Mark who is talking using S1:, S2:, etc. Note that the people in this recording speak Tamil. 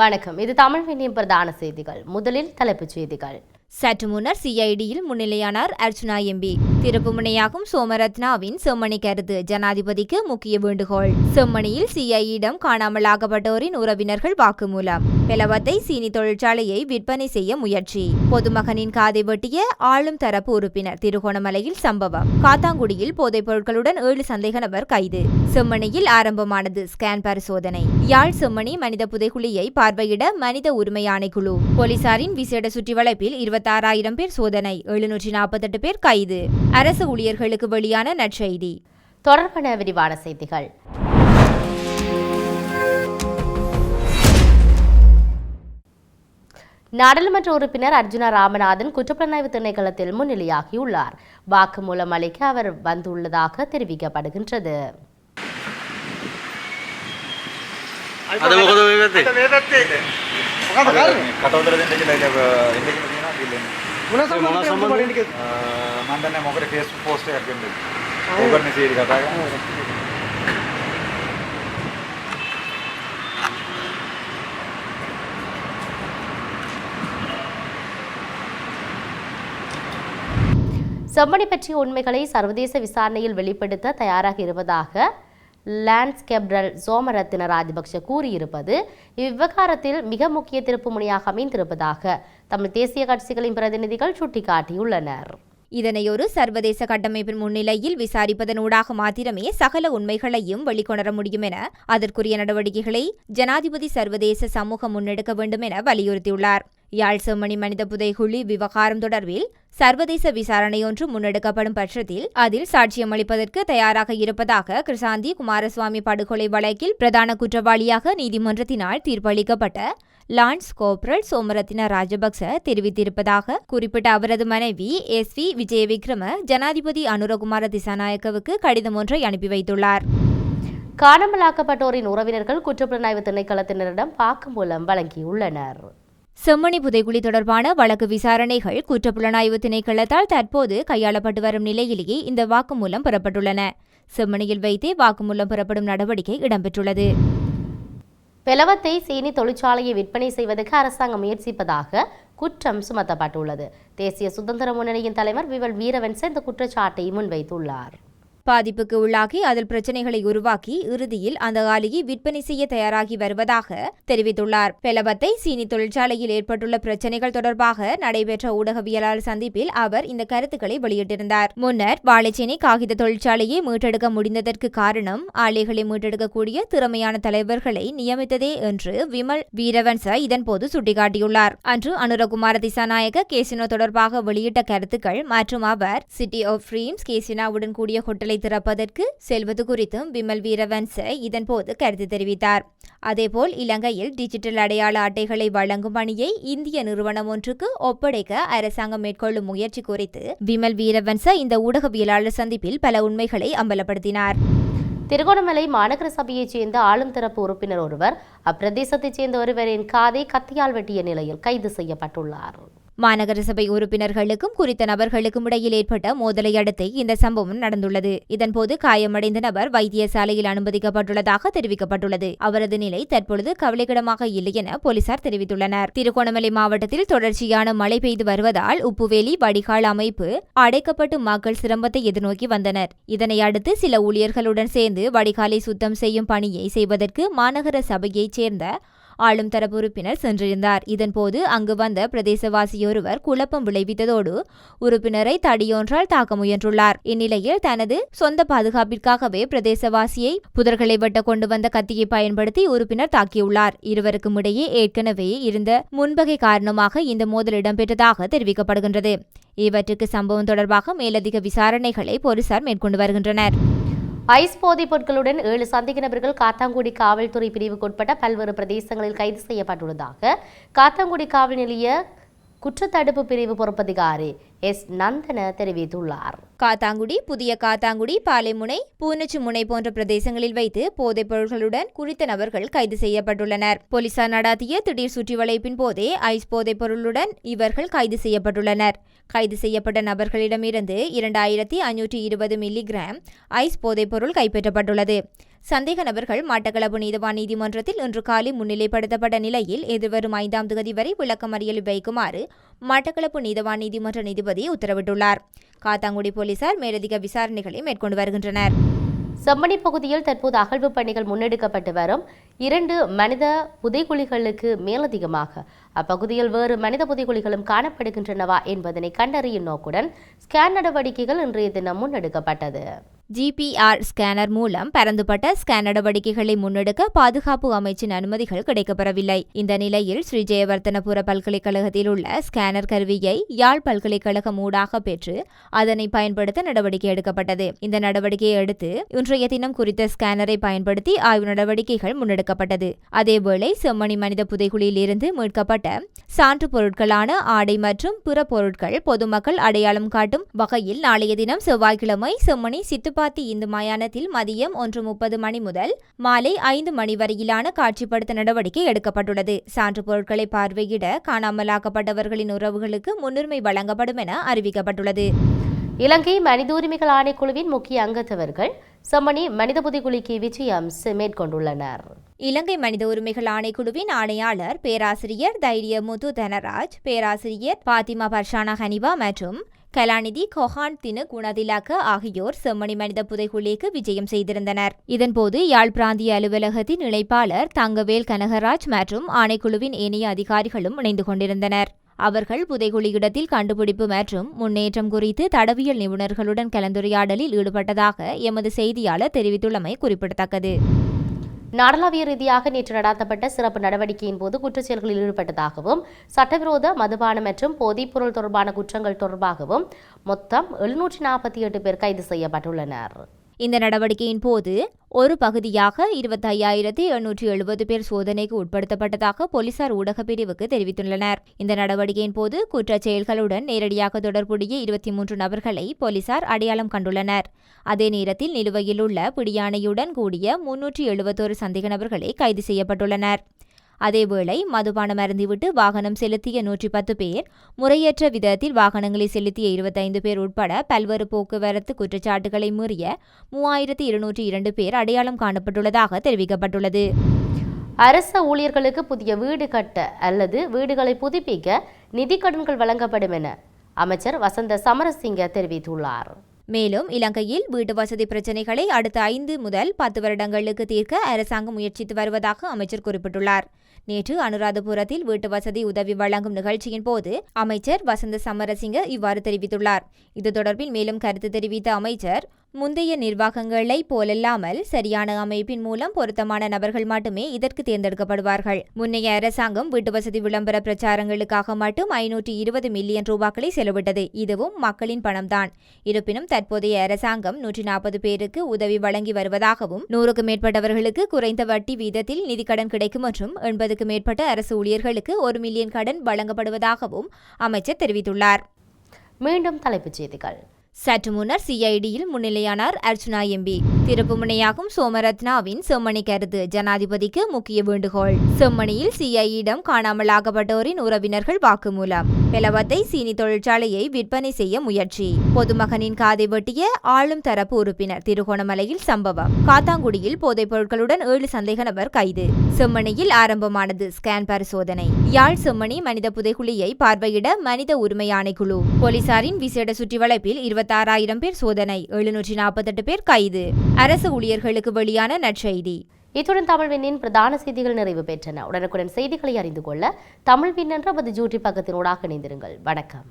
S1: வணக்கம். இது தமிழ் வினியம் பிரதான செய்திகள். முதலில் தலைப்புச் செய்திகள்.
S2: சற்று முன்னர் சிஐடியில் முன்னிலையானார் அர்ச்சுனா எம்பி. திருப்புமுனையாகும் சோமரத்னாவின் செம்மணி கருத்து ஜனாதிபதிக்கு முக்கிய வேண்டுகோள். செம்மணியில் சிஐயிடம் காணாமலாகப்பட்டோரின் உறவினர்கள் வாக்குமூலம். பெலவத்தை சீனி தொழிற்சாலையை விற்பனை செய்ய முயற்சி. பொதுமகனின் காதை வெட்டிய ஆளும் தரப்பு உறுப்பினர் திருகோணமலையில் சம்பவம். காத்தாங்குடியில் போதைப் பொருட்களுடன் ஏழு சந்தேக நபர் கைது. செம்மணியில் ஆரம்பமானது ஸ்கேன் பரிசோதனை. யாழ் செம்மணி மனித புதைகுழியை பார்வையிட மனித உரிமை ஆணைக்குழு போலீசாரின் விசேட சுற்றி வளைப்பில் இருபத்தாறாயிரம் பேர் சோதனை. எழுநூற்றி நாற்பத்தெட்டு பேர் கைது. அரசு ஊழியர்களுக்கு வெளியான நற்செய்தி
S1: தொடர்பான விரிவான செய்திகள் நாடாளுமன்ற உறுப்பினர் அர்ஜுனா ராமநாதன் குற்றப்புலனாய்வு திணைக்களத்தில் முன்னிலையாகியுள்ளார் வாக்குமூலம் அளிக்க அவர் வந்துள்ளதாக தெரிவிக்கப்படுகின்றது
S3: අද
S4: સંબંધી મને તને મોકલે ફેસબુક પોસ્ટ કરી ઓગણને જે
S1: செம்மணி பற்றிய உண்மைகளை சர்வதேச விசாரணையில் வெளிப்படுத்த தயாராக இருப்பதாக லான்ஸ் கெப்ரல் சோமரத்தின ராஜபக்ஷ கூறியிருப்பது இவ்விவகாரத்தில் மிக முக்கிய திருப்புமுனையாக அமைந்திருப்பதாக தமிழ் தேசிய கட்சிகளின் பிரதிநிதிகள் சுட்டிக்காட்டியுள்ளனர்.
S2: இதனை ஒரு சர்வதேச கட்டமைப்பின் முன்னிலையில் விசாரிப்பதனூடாக மாத்திரமே சகல உண்மைகளையும் வெளிக்கொணர முடியும் என அதற்குரிய நடவடிக்கைகளை ஜனாதிபதி சர்வதேச சமூகம் முன்னெடுக்க வேண்டும் என வலியுறுத்தியுள்ளார். யாழ் செம்மணி மனித புதைகுழி விவகாரம் தொடர்பில் சர்வதேச விசாரணையொன்று முன்னெடுக்கப்படும் பட்சத்தில் அதில் சாட்சியம் அளிப்பதற்கு தயாராக இருப்பதாக கிருசாந்தி குமாரசுவாமி படுகொலை வழக்கில் பிரதான குற்றவாளியாக நீதிமன்றத்தினால் தீர்ப்பளிக்கப்பட்ட லான்ஸ் கோப்ரல் சோமரத்தின ராஜபக்ச தெரிவித்திருப்பதாக குறிப்பிட்ட அவரது மனைவி எஸ் வி விஜயவிக்ரம ஜனாதிபதி அனுரகுமார திசாநாயக்கவுக்கு கடிதம் ஒன்றை அனுப்பி வைத்துள்ளார்.
S1: காணாமலாக்கப்பட்டோரின் உறவினர்கள் குற்றப்புலனாய்வு திணைக்களத்தினரிடம் வாக்குமூலம் வழங்கியுள்ளனர்.
S2: செம்மணி புதைகுழி தொடர்பான வழக்கு விசாரணைகள் குற்றப்புலனாய்வு திணைக்களத்தால் தற்போது கையாளப்பட்டு வரும் நிலையிலேயே இந்த வாக்குமூலம் பெறப்பட்டுள்ளன. செம்மணியில் வைத்தே வாக்குமூலம் பெறப்படும் நடவடிக்கை இடம்பெற்றுள்ளது.
S1: பெலவத்தை சீனி தொழிற்சாலையை விற்பனை செய்வதற்கு அரசாங்கம் முயற்சிப்பதாக குற்றம் சுமத்தப்பட்டுள்ளது. தேசிய சுதந்திர முன்னணியின் தலைவர் விவல் வீரவன்ச இந்த குற்றச்சாட்டை முன்வைத்துள்ளார்.
S2: பாதிப்புக்கு உள்ளாகி அதில் பிரச்சனைகளை உருவாக்கி இறுதியில் அந்த ஆலையை விற்பனை செய்ய தயாராகி வருவதாக தெரிவித்துள்ளார். பெலவத்தை சீனி தொழிற்சாலையில் ஏற்பட்டுள்ள பிரச்சனைகள் தொடர்பாக நடைபெற்ற ஊடகவியலாளர் சந்திப்பில் அவர் இந்த கருத்துக்களை வெளியிட்டிருந்தார். முன்னர் வாழைச்சேனை காகித தொழிற்சாலையை மீட்டெடுக்க முடிந்ததற்கு காரணம் ஆலைகளை மீட்டெடுக்கக்கூடிய திறமையான தலைவர்களை நியமித்ததே என்று விமல் வீரவன்ச இதன்போது சுட்டிக்காட்டியுள்ளார். அன்று அனுரகுமார திசாநாயக கேசினோ தொடர்பாக வெளியிட்ட கருத்துக்கள் மற்றும் அவர் சிட்டி ஆஃப் ட்ரீம்ஸ் கேசினாவுடன் கூடிய ஹோட்டலை திறப்பதற்கு செல்வது குறித்தும் விமல் வீரவன்ச இதன்போது கருத்து தெரிவித்தார். அதேபோல் இலங்கையில் டிஜிட்டல் அடையாள அட்டைகளை வழங்கும் பணியை இந்திய நிறுவனம் ஒன்றுக்கு ஒப்படைக்க அரசாங்கம் மேற்கொள்ளும் முயற்சி குறித்து விமல் வீரவன்ச இந்த ஊடகவியலாளர் சந்திப்பில் பல உண்மைகளை அம்பலப்படுத்தினார்.
S1: திருகோணமலை மாநகர சபையைச் சேர்ந்த ஆளும் தரப்பு உறுப்பினர் ஒருவர் அப்பிரதேசத்தைச் சேர்ந்த ஒருவரின் காதை கத்தியால் வெட்டிய நிலையில் கைது செய்யப்பட்டுள்ளார்.
S2: மாநகர சபை உறுப்பினர்களுக்கும் குறித்த நபர்களுக்கும் இடையில் ஏற்பட்ட மோதலை அடுத்து இந்த சம்பவம் நடந்துள்ளது. இதன்போது காயமடைந்த நபர் வைத்தியசாலையில் அனுமதிக்கப்பட்டுள்ளதாக தெரிவிக்கப்பட்டுள்ளது. அவரது நிலை தற்பொழுது கவலைக்கிடமாக இல்லை என போலீசார் தெரிவித்துள்ளனர். திருகோணமலை மாவட்டத்தில் தொடர்ச்சியான மழை பெய்து வருவதால் உப்புவேலி வடிகால் அமைப்பு அடைக்கப்பட்டு மக்கள் சிரமத்தை எதிர்நோக்கி வந்தனர். இதனை அடுத்து சில ஊழியர்களுடன் சேர்ந்து வடிகாலை சுத்தம் செய்யும் பணியை செய்வதற்கு மாநகர சபையைச் சேர்ந்த ஆளும் தரப்பு உறுப்பினர் சென்றிருந்தார். இதன்போது அங்கு வந்த பிரதேசவாசியொருவர் குழப்பம் விளைவித்ததோடு உறுப்பினரை தடியொன்றால் தாக்க முயன்றுள்ளார். இந்நிலையில் தனது சொந்த பாதுகாப்பிற்காகவே பிரதேசவாசியை புதர்களை வெட்ட கொண்டு வந்த கத்தியை பயன்படுத்தி உறுப்பினர் தாக்கியுள்ளார். இருவருக்கும் இடையே ஏற்கனவே இருந்த முன்பகை காரணமாக இந்த மோதல் இடம்பெற்றதாக தெரிவிக்கப்படுகின்றது. இவற்றுக்கு சம்பவம் தொடர்பாக மேலதிக விசாரணைகளை போலீசார் மேற்கொண்டு வருகின்றனர்.
S1: ஐஸ் போதைப் பொருட்களுடன் ஏழு சந்தேக நபர்கள் காத்தாங்குடி காவல்துறை பிரிவுக்குட்பட்ட பல்வேறு பிரதேசங்களில் கைது செய்யப்பட்டுள்ளதாக காத்தாங்குடி காவல் நிலைய குற்றத்தடுப்பு பிரிவு பொறுப்பதிகாரி எஸ். நந்தன தெரிவித்துள்ளார்.
S2: காத்தாங்குடி புதிய காத்தாங்குடி பாலைமுனை பூனச்சுமுனை போன்ற பிரதேசங்களில் வைத்து போதைப் பொருட்களுடன் குறித்த நபர்கள் கைது செய்யப்பட்டுள்ளனர். போலீசார் நடாத்திய திடீர் சுற்றிவளைப்பின் போதே ஐஸ் போதைப் பொருளுடன் இவர்கள் கைது செய்யப்பட்டுள்ளனர். கைது செய்யப்பட்ட நபர்களிடமிருந்து இரண்டாயிரத்தி ஐநூற்றி இருபது மில்லிகிராம் ஐஸ் போதைப் பொருள் கைப்பற்றப்பட்டுள்ளது. சந்தேக நபர்கள் மட்டக்களப்பு நீதவான் நீதிமன்றத்தில் இன்று காலை முன்னிலைப்படுத்தப்பட்ட நிலையில் எதிர்வரும் ஐந்தாம் தேதி வரை விளக்கமறியல் வைக்குமாறு மட்டக்களப்பு நீதவான் நீதிமன்ற நீதிபதி உத்தரவிட்டுள்ளார். காத்தாங்குடி போலீசார் மேலதிக விசாரணைகளை மேற்கொண்டு வருகின்றனர்.
S1: செம்மணி பகுதியில் தற்போது அகழ்வு பணிகள் முன்னெடுக்கப்பட்டு வரும். இரண்டு மனித புதைகுழிகளுக்கு மேலதிகமாக அப்பகுதியில் வேறு மனித புதைகுழிகளும் காணப்படுகின்றனவா என்பதனை கண்டறியும் நோக்குடன் ஸ்கேன் நடவடிக்கைகள் இன்றைய தினம் முன்னெடுக்கப்பட்டது.
S2: ஜிபிஆர் ஸ்கேனர் மூலம் பரந்துபட்ட ஸ்கேன் நடவடிக்கைகளை முன்னெடுக்க பாதுகாப்பு அமைச்சின் அனுமதிகள் கிடைக்கப்பெறவில்லை. இந்த நிலையில் ஸ்ரீ ஜெயவர்த்தனபுர பல்கலைக்கழகத்தில் உள்ள ஸ்கேனர் கருவியை யாழ் பல்கலைக்கழகம் ஊடாக பெற்று அதனை பயன்படுத்த நடவடிக்கை எடுக்கப்பட்டது. இந்த நடவடிக்கையை அடுத்து இன்றைய தினம் குறித்த ஸ்கேனரை பயன்படுத்தி ஆய்வு நடவடிக்கைகள் முன்னெடுக்கப்பட்டது. அதேவேளை செம்மணி மனித புதைகுழியில் இருந்து மீட்கப்பட்ட சான்று பொருட்களான ஆடை மற்றும் பிற பொருட்கள் பொதுமக்கள் அடையாளம் காட்டும் வகையில் நாளைய தினம் செவ்வாய்க்கிழமை செம்மணி சித்துப்பாத்தி இந்து மயானத்தில் மதியம் ஒன்று முப்பது மணி முதல் மாலை ஐந்து மணி வரையிலான காட்சிப்படுத்த நடவடிக்கை எடுக்கப்பட்டுள்ளது. சான்று பொருட்களை பார்வையிட காணாமலாக்கப்பட்டவர்களின் உறவுகளுக்கு முன்னுரிமை வழங்கப்படும் என அறிவிக்கப்பட்டுள்ளது.
S1: இலங்கை மனித உரிமைகள் ஆணைக்குழுவின் முக்கிய அங்கத்தவர்கள் செம்மணி மனித புதைகுழிக்கு விஜயம் செ- மேற்கொண்டுள்ளனர்.
S2: இலங்கை மனித உரிமைகள் ஆணைக்குழுவின் ஆணையாளர் பேராசிரியர் தைரிய முது தனராஜ் பேராசிரியர் பாத்திமா பர்ஷானா ஹனிபா மற்றும் கலாநிதி கொஹான் தினு குணதிலாக்க ஆகியோர் செம்மணி மனித புதைகுழிக்கு விஜயம் செய்திருந்தனர். இதன்போது யாழ் பிராந்திய அலுவலகத்தின் இணைப்பாளர் தங்கவேல் கனகராஜ் மற்றும் ஆணைக்குழுவின் ஏனைய அதிகாரிகளும் இணைந்து கொண்டிருந்தனர். அவர்கள் புதைகுழியிடத்தில் கண்டுபிடிப்பு மற்றும் முன்னேற்றம் குறித்து தடவியல் நிபுணர்களுடன் கலந்துரையாடலில் ஈடுபட்டதாக எமது செய்தியாளர் தெரிவித்துள்ளமை குறிப்பிடத்தக்கது.
S1: நாடளாவிய ரீதியாக நேற்று நடாத்தப்பட்ட சிறப்பு நடவடிக்கையின் போது குற்றச்செயல்களில் ஈடுபட்டதாகவும் சட்டவிரோத மதுபானம் மற்றும் போதைப்பொருள் தொடர்பான குற்றங்கள் தொடர்பாகவும் மொத்தம் எழுநூற்றி நாற்பத்தி எட்டு பேர் கைது செய்யப்பட்டுள்ளனர்.
S2: இந்த நடவடிக்கையின் போது ஒரு பகுதியாக இருபத்தையாயிரத்தி எண்ணூற்றி எழுபது பேர் சோதனைக்கு உட்படுத்தப்பட்டதாக போலீசார் ஊடக பிரிவுக்கு தெரிவித்துள்ளனர். இந்த நடவடிக்கையின் போது குற்றச் செயல்களுடன் நேரடியாக தொடர்புடைய இருபத்தி மூன்று நபர்களை போலீசார் அடையாளம் கண்டுள்ளனர். அதே நேரத்தில் நிலுவையில் உள்ள பிடியாணையுடன் கூடிய முன்னூற்றி எழுபத்தோரு சந்தேக நபர்களை கைது செய்யப்பட்டுள்ளனர். அதேவேளை மதுபானம் அருந்திவிட்டு வாகனம் செலுத்திய நூற்றி பத்து பேர் முறையற்ற விதத்தில் வாகனங்களை செலுத்திய இருபத்தைந்து பேர் உட்பட பல்வேறு போக்குவரத்து குற்றச்சாட்டுகளை மீறிய மூவாயிரத்தி இருநூற்றி இரண்டு பேர் அடையாளம் காணப்பட்டுள்ளதாக தெரிவிக்கப்பட்டுள்ளது.
S1: அரச ஊழியர்களுக்கு புதிய வீடு கட்ட அல்லது வீடுகளை புதுப்பிக்க நிதி கடன்கள் வழங்கப்படும் என அமைச்சர் வசந்த சமரசிங்க தெரிவித்துள்ளார்.
S2: மேலும் இலங்கையில் வீட்டு வசதி பிரச்சினைகளை அடுத்த ஐந்து முதல் பத்து வருடங்களுக்கு தீர்க்க அரசாங்கம் முயற்சித்து வருவதாக அமைச்சர் குறிப்பிட்டுள்ளார். நேற்று அனுராதபுரத்தில் வீட்டு வசதி உதவி வழங்கும் நிகழ்ச்சியின் போது அமைச்சர் வசந்த சமரசிங்க இவ்வாறு தெரிவித்துள்ளார். இது தொடர்பில் மேலும் கருத்து தெரிவித்த அமைச்சர் முந்தைய நிர்வாகங்களை போலல்லாமல் சரியான அமைப்பின் மூலம் பொருத்தமான நபர்கள் மட்டுமே இதற்கு தேர்ந்தெடுக்கப்படுவார்கள். முன்னைய அரசாங்கம் வீட்டு வசதி விளம்பர பிரச்சாரங்களுக்காக மட்டும் ஐநூற்றி இருபது மில்லியன் ரூபாக்களை செலவிட்டது. இதுவும் மக்களின் பணம்தான். இருப்பினும் தற்போதைய அரசாங்கம் நூற்றி நாற்பது பேருக்கு உதவி வழங்கி வருவதாகவும் நூறுக்கு மேற்பட்டவர்களுக்கு குறைந்த வட்டி வீதத்தில் நிதிக்கடன் கிடைக்கும் மற்றும் எண்பதுக்கு மேற்பட்ட அரசு ஊழியர்களுக்கு ஒரு மில்லியன் கடன் வழங்கப்படுவதாகவும் அமைச்சர் தெரிவித்துள்ளார்.
S1: மீண்டும் தலைப்புச் செய்திகள்.
S2: சற்று முன்னர் சிஐடியில் முன்னிலையானார் அர்ச்சுனா எம்பி. திருப்புமுனையாகும் சோமரத்னாவின் செம்மணி கருத்து ஜனாதிபதிக்கு முக்கிய வேண்டுகோள். செம்மணியில் சிஐயிடம் காணாமலாக்கப்பட்டோரின் உறவினர்கள் வாக்குமூலம். பெலவத்தை சீனி தொழிற்சாலையை விற்பனை செய்ய முயற்சி. பொதுமகனின் காதை வெட்டிய ஆளும் தரப்பு உறுப்பினர் திருகோணமலையில் சம்பவம். காத்தாங்குடியில் போதைப் பொருட்களுடன் ஏழு சந்தேக நபர் கைது. செம்மணியில் ஆரம்பமானது ஸ்கேன் பரிசோதனை. யாழ் செம்மணி மனித புதைகுழியை பார்வையிட மனித உரிமை ஆணைக்குழு. போலீசாரின் விசேட சுற்றிவளைப்பில் இருபத்தாறாயிரம் பேர் சோதனை. எழுநூற்றி நாற்பத்தெட்டு பேர் கைது. அரசு ஊழியர்களுக்கு வெளியான நற்செய்தி.
S1: இத்துடன் தமிழ் விண்ணின் பிரதான செய்திகள் நிறைவு பெற்றன. உடனுக்குடன் செய்திகளை அறிந்து கொள்ள தமிழ் விண் என்ற நமது ஜூட்டி பக்கத்தினூடாக இணைந்திருங்கள். வணக்கம்.